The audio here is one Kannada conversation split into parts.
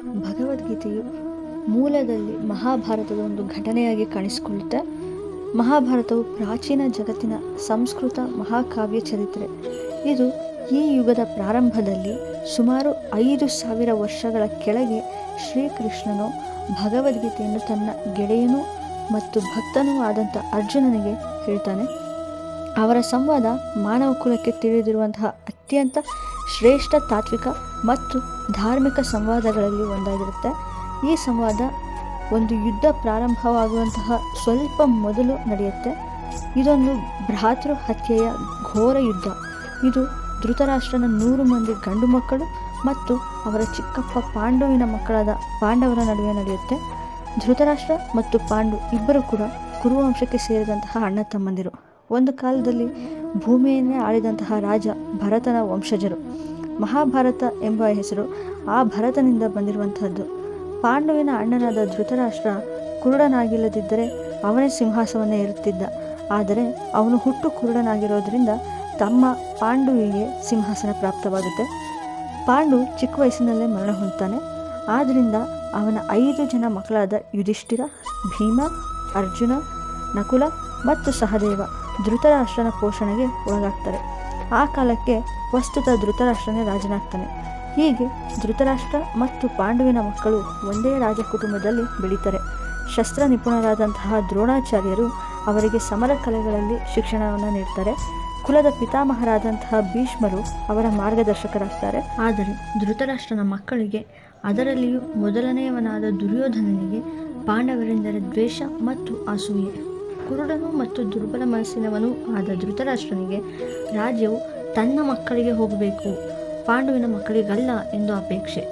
ಭಗವದ್ಗೀತೆಯು ಮೂಲದಲ್ಲಿ ಮಹಾಭಾರತದ ಒಂದು ಘಟನೆಯಾಗಿ ಕಾಣಿಸಿಕೊಳ್ಳುತ್ತೆ. ಮಹಾಭಾರತವು ಪ್ರಾಚೀನ ಜಗತ್ತಿನ ಸಂಸ್ಕೃತ ಮಹಾಕಾವ್ಯ ಚರಿತ್ರೆ. ಇದು ಈ ಯುಗದ ಪ್ರಾರಂಭದಲ್ಲಿ ಸುಮಾರು ಐದು ಸಾವಿರ ವರ್ಷಗಳ ಕೆಳಗೆ ಶ್ರೀಕೃಷ್ಣನು ಭಗವದ್ಗೀತೆಯನ್ನು ತನ್ನ ಗೆಳೆಯನು ಮತ್ತು ಭಕ್ತನೂ ಆದಂಥ ಅರ್ಜುನನಿಗೆ ಹೇಳ್ತಾನೆ. ಅವರ ಸಂವಾದ ಮಾನವ ಕುಲಕ್ಕೆ ತಿಳಿದಿರುವಂತಹ ಅತ್ಯಂತ ಶ್ರೇಷ್ಠ ತಾತ್ವಿಕ ಮತ್ತು ಧಾರ್ಮಿಕ ಸಂವಾದಗಳಲ್ಲಿ ಒಂದಾಗಿರುತ್ತೆ. ಈ ಸಂವಾದ ಒಂದು ಯುದ್ಧ ಪ್ರಾರಂಭವಾಗುವಂತಹ ಸ್ವಲ್ಪ ಮೊದಲು ನಡೆಯುತ್ತೆ. ಇದೊಂದು ಭ್ರಾತೃ ಹತ್ಯೆಯ ಘೋರ ಯುದ್ಧ. ಇದು ಧೃತರಾಷ್ಟ್ರನ ನೂರು ಮಂದಿ ಗಂಡು ಮಕ್ಕಳು ಮತ್ತು ಅವರ ಚಿಕ್ಕಪ್ಪ ಪಾಂಡುವಿನ ಮಕ್ಕಳಾದ ಪಾಂಡವರ ನಡುವೆ ನಡೆಯುತ್ತೆ. ಧೃತರಾಷ್ಟ್ರ ಮತ್ತು ಪಾಂಡು ಇಬ್ಬರು ಕೂಡ ಕುರುವಂಶಕ್ಕೆ ಸೇರಿದಂತಹ ಅಣ್ಣ ತಮ್ಮಂದಿರು. ಒಂದು ಕಾಲದಲ್ಲಿ ಭೂಮಿಯನ್ನೇ ಆಳಿದಂತಹ ರಾಜ ಭರತನ ವಂಶಜರು. ಮಹಾಭಾರತ ಎಂಬ ಹೆಸರು ಆ ಭರತನಿಂದ ಬಂದಿರುವಂತಹದ್ದು. ಪಾಂಡುವಿನ ಅಣ್ಣನಾದ ಧೃತರಾಷ್ಟ್ರ ಕುರುಡನಾಗಿಲ್ಲದಿದ್ದರೆ ಅವನೇ ಸಿಂಹಾಸವನ್ನೇ ಇರುತ್ತಿದ್ದ ಆದರೆ ಅವನು ಹುಟ್ಟು ಕುರುಡನಾಗಿರೋದ್ರಿಂದ ತಮ್ಮ ಪಾಂಡುವಿಗೆ ಸಿಂಹಾಸನ ಪ್ರಾಪ್ತವಾಗುತ್ತೆ. ಪಾಂಡು ಚಿಕ್ಕ ವಯಸ್ಸಿನಲ್ಲೇ ಮರಣ ಹೊಂದ್ತಾನೆ. ಆದ್ದರಿಂದ ಅವನ ಐದು ಜನ ಮಕ್ಕಳಾದ ಯುಧಿಷ್ಠಿರ, ಭೀಮ, ಅರ್ಜುನ, ನಕುಲ ಮತ್ತು ಸಹದೇವ ಧೃತರಾಷ್ಟ್ರನ ಪೋಷಣೆಗೆ ಒಳಗಾಗ್ತಾರೆ. ಆ ಕಾಲಕ್ಕೆ ವಸ್ತುತ ಧೃತರಾಷ್ಟ್ರನೇ ರಾಜನಾಗ್ತಾನೆ. ಹೀಗೆ ಧೃತರಾಷ್ಟ್ರ ಮತ್ತು ಪಾಂಡುವಿನ ಮಕ್ಕಳು ಒಂದೇ ರಾಜ ಕುಟುಂಬದಲ್ಲಿ ಬೆಳೀತಾರೆ. ಶಸ್ತ್ರ ನಿಪುಣರಾದಂತಹ ದ್ರೋಣಾಚಾರ್ಯರು ಅವರಿಗೆ ಸಮರ ಕಲೆಗಳಲ್ಲಿ ಶಿಕ್ಷಣವನ್ನು ನೀಡ್ತಾರೆ. ಕುಲದ ಪಿತಾಮಹರಾದಂತಹ ಭೀಷ್ಮರು ಅವರ ಮಾರ್ಗದರ್ಶಕರಾಗ್ತಾರೆ. ಆದರೆ ಧೃತರಾಷ್ಟ್ರನ ಮಕ್ಕಳಿಗೆ ಅದರಲ್ಲಿಯೂ ಮೊದಲನೆಯವನಾದ ದುರ್ಯೋಧನನಿಗೆ ಪಾಂಡವರೆಂದರೆ ದ್ವೇಷ ಮತ್ತು ಅಸೂಯೆ. ಕುರುಡನು ಮತ್ತು ದುರ್ಬಲ ಮನಸ್ಸಿನವನು ಆದ ಧೃತರಾಷ್ಟ್ರನಿಗೆ, ರಾಜ್ಯವು ತನ್ನ ಮಕ್ಕಳಿಗೆ ಹೋಗಬೇಕು, ಪಾಂಡುವಿನ ಮಕ್ಕಳಿಗಲ್ಲ ಎಂದು ಅಪೇಕ್ಷೆ.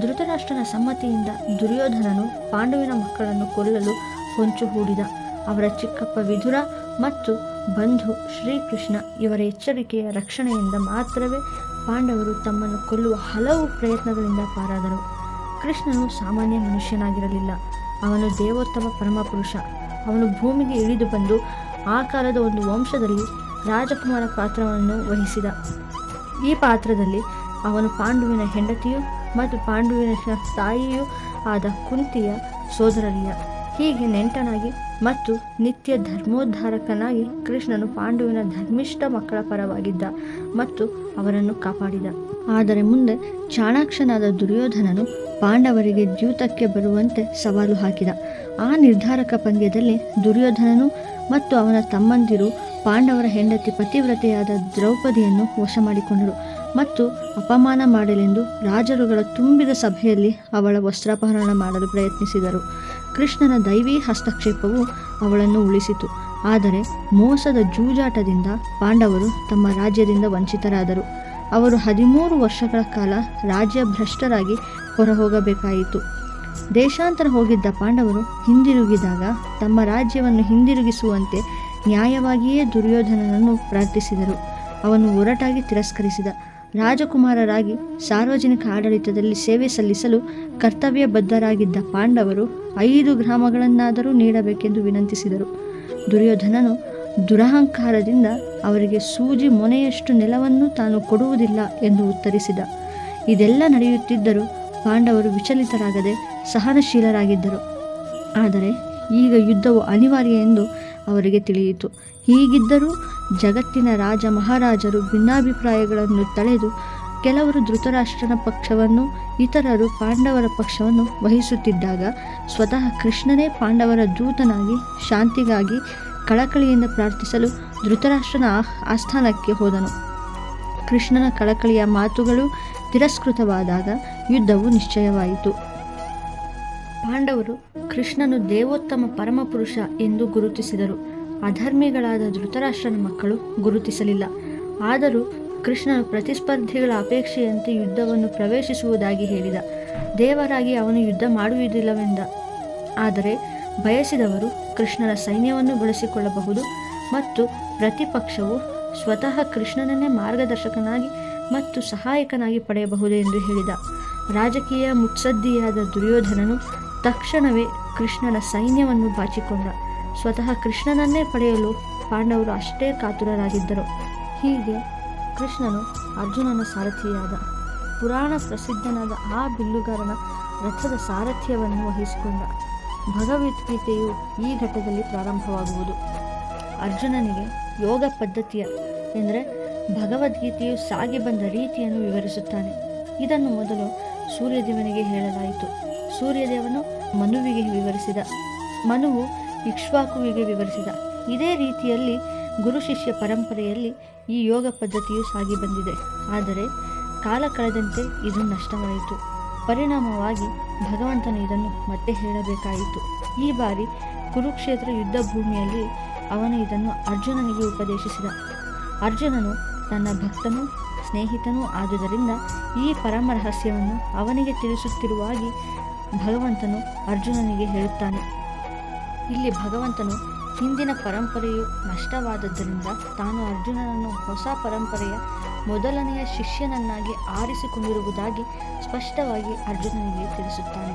ಧೃತರಾಷ್ಟ್ರನ ಸಮ್ಮತಿಯಿಂದ ದುರ್ಯೋಧನನು ಪಾಂಡುವಿನ ಮಕ್ಕಳನ್ನು ಕೊಲ್ಲಲು ಹೊಂಚು ಹೂಡಿದ. ಅವರ ಚಿಕ್ಕಪ್ಪ ವಿಧುರ ಮತ್ತು ಬಂಧು ಶ್ರೀಕೃಷ್ಣ ಇವರ ಎಚ್ಚರಿಕೆಯ ರಕ್ಷಣೆಯಿಂದ ಮಾತ್ರವೇ ಪಾಂಡವರು ತಮ್ಮನ್ನು ಕೊಲ್ಲುವ ಹಲವು ಪ್ರಯತ್ನಗಳಿಂದ ಪಾರಾದರು. ಕೃಷ್ಣನು ಸಾಮಾನ್ಯ ಮನುಷ್ಯನಾಗಿರಲಿಲ್ಲ. ಅವನು ದೇವೋತ್ತಮ ಪರಮಪುರುಷ. ಅವನು ಭೂಮಿಗೆ ಇಳಿದು ಬಂದು ಆ ಕಾಲದ ಒಂದು ವಂಶದಲ್ಲಿ ರಾಜಕುಮಾರ ಪಾತ್ರವನ್ನು ವಹಿಸಿದ. ಈ ಪಾತ್ರದಲ್ಲಿ ಅವನು ಪಾಂಡುವಿನ ಹೆಂಡತಿಯು ಮತ್ತು ಪಾಂಡುವಿನ ತಾಯಿಯೂ ಆದ ಕುಂತಿಯ ಸೋದರರಿಯ ಹೀಗೆ ನೆಂಟನಾಗಿ ಮತ್ತು ನಿತ್ಯ ಧರ್ಮೋದ್ಧಾರಕನಾಗಿ ಕೃಷ್ಣನು ಪಾಂಡುವಿನ ಧರ್ಮಿಷ್ಠ ಮಕ್ಕಳ ಪರವಾಗಿದ್ದ ಮತ್ತು ಅವರನ್ನು ಕಾಪಾಡಿದ. ಆದರೆ ಮುಂದೆ ಚಾಣಾಕ್ಷನಾದ ದುರ್ಯೋಧನನು ಪಾಂಡವರಿಗೆ ದ್ಯೂತಕ್ಕೆ ಬರುವಂತೆ ಸವಾಲು ಹಾಕಿದ. ಆ ನಿರ್ಧಾರಕ ಪಂದ್ಯದಲ್ಲಿ ದುರ್ಯೋಧನನು ಮತ್ತು ಅವನ ತಮ್ಮಂದಿರು ಪಾಂಡವರ ಹೆಂಡತಿ ಪತಿವ್ರತೆಯಾದ ದ್ರೌಪದಿಯನ್ನು ವಶ ಮಾಡಿಕೊಂಡರು ಮತ್ತು ಅಪಮಾನ ಮಾಡಲೆಂದು ರಾಜರುಗಳ ತುಂಬಿದ ಸಭೆಯಲ್ಲಿ ಅವಳ ವಸ್ತ್ರಾಪಹರಣ ಮಾಡಲು ಪ್ರಯತ್ನಿಸಿದರು. ಕೃಷ್ಣನ ದೈವೀ ಹಸ್ತಕ್ಷೇಪವು ಅವಳನ್ನು ಉಳಿಸಿತು. ಆದರೆ ಮೋಸದ ಜೂಜಾಟದಿಂದ ಪಾಂಡವರು ತಮ್ಮ ರಾಜ್ಯದಿಂದ ವಂಚಿತರಾದರು. ಅವರು ಹದಿಮೂರು ವರ್ಷಗಳ ಕಾಲ ರಾಜ್ಯ ಭ್ರಷ್ಟರಾಗಿ ಹೊರಹೋಗಬೇಕಾಯಿತು. ದೇಶಾಂತರ ಹೋಗಿದ್ದ ಪಾಂಡವರು ಹಿಂದಿರುಗಿದಾಗ ತಮ್ಮ ರಾಜ್ಯವನ್ನು ಹಿಂದಿರುಗಿಸುವಂತೆ ನ್ಯಾಯವಾಗಿಯೇ ದುರ್ಯೋಧನನನ್ನು ಪ್ರಾರ್ಥಿಸಿದರು. ಅವನು ಒರಟಾಗಿ ತಿರಸ್ಕರಿಸಿದ. ರಾಜಕುಮಾರರಾಗಿ ಸಾರ್ವಜನಿಕ ಆಡಳಿತದಲ್ಲಿ ಸೇವೆ ಸಲ್ಲಿಸಲು ಕರ್ತವ್ಯಬದ್ಧರಾಗಿದ್ದ ಪಾಂಡವರು ಐದು ಗ್ರಾಮಗಳನ್ನಾದರೂ ನೀಡಬೇಕೆಂದು ವಿನಂತಿಸಿದರು. ದುರ್ಯೋಧನನು ದುರಹಂಕಾರದಿಂದ ಅವರಿಗೆ ಸೂಜಿ ಮೊನೆಯಷ್ಟು ನೆಲವನ್ನು ತಾನು ಕೊಡುವುದಿಲ್ಲ ಎಂದು ಉತ್ತರಿಸಿದ. ಇದೆಲ್ಲ ನಡೆಯುತ್ತಿದ್ದರೂ ಪಾಂಡವರು ವಿಚಲಿತರಾಗದೆ ಸಹನಶೀಲರಾಗಿದ್ದರು. ಆದರೆ ಈಗ ಯುದ್ಧವು ಅನಿವಾರ್ಯ ಎಂದು ಅವರಿಗೆ ತಿಳಿಯಿತು. ಹೀಗಿದ್ದರೂ ಜಗತ್ತಿನ ರಾಜ ಮಹಾರಾಜರು ಭಿನ್ನಾಭಿಪ್ರಾಯಗಳನ್ನು ತಳೆದು ಕೆಲವರು ಧೃತರಾಷ್ಟ್ರನ ಪಕ್ಷವನ್ನು, ಇತರರು ಪಾಂಡವರ ಪಕ್ಷವನ್ನು ವಹಿಸುತ್ತಿದ್ದಾಗ ಸ್ವತಃ ಕೃಷ್ಣನೇ ಪಾಂಡವರ ದೂತನಾಗಿ ಶಾಂತಿಗಾಗಿ ಕಳಕಳಿಯಿಂದ ಪ್ರಾರ್ಥಿಸಲು ಧೃತರಾಷ್ಟ್ರನ ಆಸ್ಥಾನಕ್ಕೆ ಹೋದನು. ಕೃಷ್ಣನ ಕಳಕಳಿಯ ಮಾತುಗಳು ತಿರಸ್ಕೃತವಾದಾಗ ಯುದ್ಧವು ನಿಶ್ಚಯವಾಯಿತು. ಪಾಂಡವರು ಕೃಷ್ಣನು ದೇವೋತ್ತಮ ಪರಮಪುರುಷ ಎಂದು ಗುರುತಿಸಿದರು. ಅಧರ್ಮಿಗಳಾದ ಧೃತರಾಷ್ಟ್ರನ ಮಕ್ಕಳು ಗುರುತಿಸಲಿಲ್ಲ. ಆದರೂ ಕೃಷ್ಣನು ಪ್ರತಿಸ್ಪರ್ಧಿಗಳ ಅಪೇಕ್ಷೆಯಂತೆ ಯುದ್ಧವನ್ನು ಪ್ರವೇಶಿಸುವುದಾಗಿ ಹೇಳಿದ. ದೇವರಾಗಿ ಅವನು ಯುದ್ಧ ಮಾಡುವುದಿಲ್ಲವೆಂದ. ಆದರೆ ಬಯಸಿದವರು ಕೃಷ್ಣನ ಸೈನ್ಯವನ್ನು ಬಳಸಿಕೊಳ್ಳಬಹುದು ಮತ್ತು ಪ್ರತಿಪಕ್ಷವು ಸ್ವತಃ ಕೃಷ್ಣನನ್ನೇ ಮಾರ್ಗದರ್ಶಕನಾಗಿ ಮತ್ತು ಸಹಾಯಕನಾಗಿ ಪಡೆಯಬಹುದು ಎಂದು ಹೇಳಿದ. ರಾಜಕೀಯ ಮುತ್ಸದ್ದಿಯಾದ ದುರ್ಯೋಧನನು ತಕ್ಷಣವೇ ಕೃಷ್ಣನ ಸೈನ್ಯವನ್ನು ಬಾಚಿಕೊಂಡ. ಸ್ವತಃ ಕೃಷ್ಣನನ್ನೇ ಪಡೆಯಲು ಪಾಂಡವರು ಅಷ್ಟೇ ಕಾತುರರಾಗಿದ್ದರು. ಹೀಗೆ ಕೃಷ್ಣನು ಅರ್ಜುನನ ಸಾರಥಿಯಾದ ಪುರಾಣ ಪ್ರಸಿದ್ಧನಾದ ಆ ಬಿಲ್ಲುಗಾರನ ರಥದ ಸಾರಥ್ಯವನ್ನು ವಹಿಸಿಕೊಂಡ ಭಗವದ್ಗೀತೆಯು ಈ ಘಟ್ಟದಲ್ಲಿ ಪ್ರಾರಂಭವಾಗುವುದು. ಅರ್ಜುನನಿಗೆ ಯೋಗ ಪದ್ಧತಿಯ ಎಂದರೆ ಭಗವದ್ಗೀತೆಯು ಸಾಗಿ ಬಂದ ರೀತಿಯನ್ನು ವಿವರಿಸುತ್ತಾನೆ. ಇದನ್ನು ಮೊದಲು ಸೂರ್ಯದೇವನಿಗೆ ಹೇಳಲಾಯಿತು. ಸೂರ್ಯದೇವನು ಮನುವಿಗೆ ವಿವರಿಸಿದ. ಮನುವು ಇಕ್ಷ್ವಾಕುವಿಗೆ ವಿವರಿಸಿದ. ಇದೇ ರೀತಿಯಲ್ಲಿ ಗುರು ಶಿಷ್ಯ ಪರಂಪರೆಯಲ್ಲಿ ಈ ಯೋಗ ಪದ್ಧತಿಯು ಸಾಗಿ ಬಂದಿದೆ. ಆದರೆ ಕಾಲ ಕಳೆದಂತೆ ಇದು ನಷ್ಟವಾಯಿತು. ಪರಿಣಾಮವಾಗಿ ಭಗವಂತನು ಇದನ್ನು ಮತ್ತೆ ಹೇಳಬೇಕಾಯಿತು. ಈ ಬಾರಿ ಕುರುಕ್ಷೇತ್ರ ಯುದ್ಧ ಭೂಮಿಯಲ್ಲಿ ಅವನು ಇದನ್ನು ಅರ್ಜುನನಿಗೆ ಉಪದೇಶಿಸಿದ. ಅರ್ಜುನನು ತನ್ನ ಭಕ್ತನೂ ಸ್ನೇಹಿತನೂ ಆದುದರಿಂದ ಈ ಪರಮ ರಹಸ್ಯವನ್ನು ಅವನಿಗೆ ತಿಳಿಸುತ್ತಿರುವಾಗಿ ಭಗವಂತನು ಅರ್ಜುನನಿಗೆ ಹೇಳುತ್ತಾನೆ. ಇಲ್ಲಿ ಭಗವಂತನು ಹಿಂದಿನ ಪರಂಪರೆಯು ನಷ್ಟವಾದದ್ದರಿಂದ ತಾನು ಅರ್ಜುನನನ್ನು ಹೊಸ ಪರಂಪರೆಯ ಮೊದಲನೆಯ ಶಿಷ್ಯನನ್ನಾಗಿ ಆರಿಸಿಕೊಂಡಿರುವುದಾಗಿ ಸ್ಪಷ್ಟವಾಗಿ ಅರ್ಜುನನಿಗೆ ತಿಳಿಸುತ್ತಾನೆ.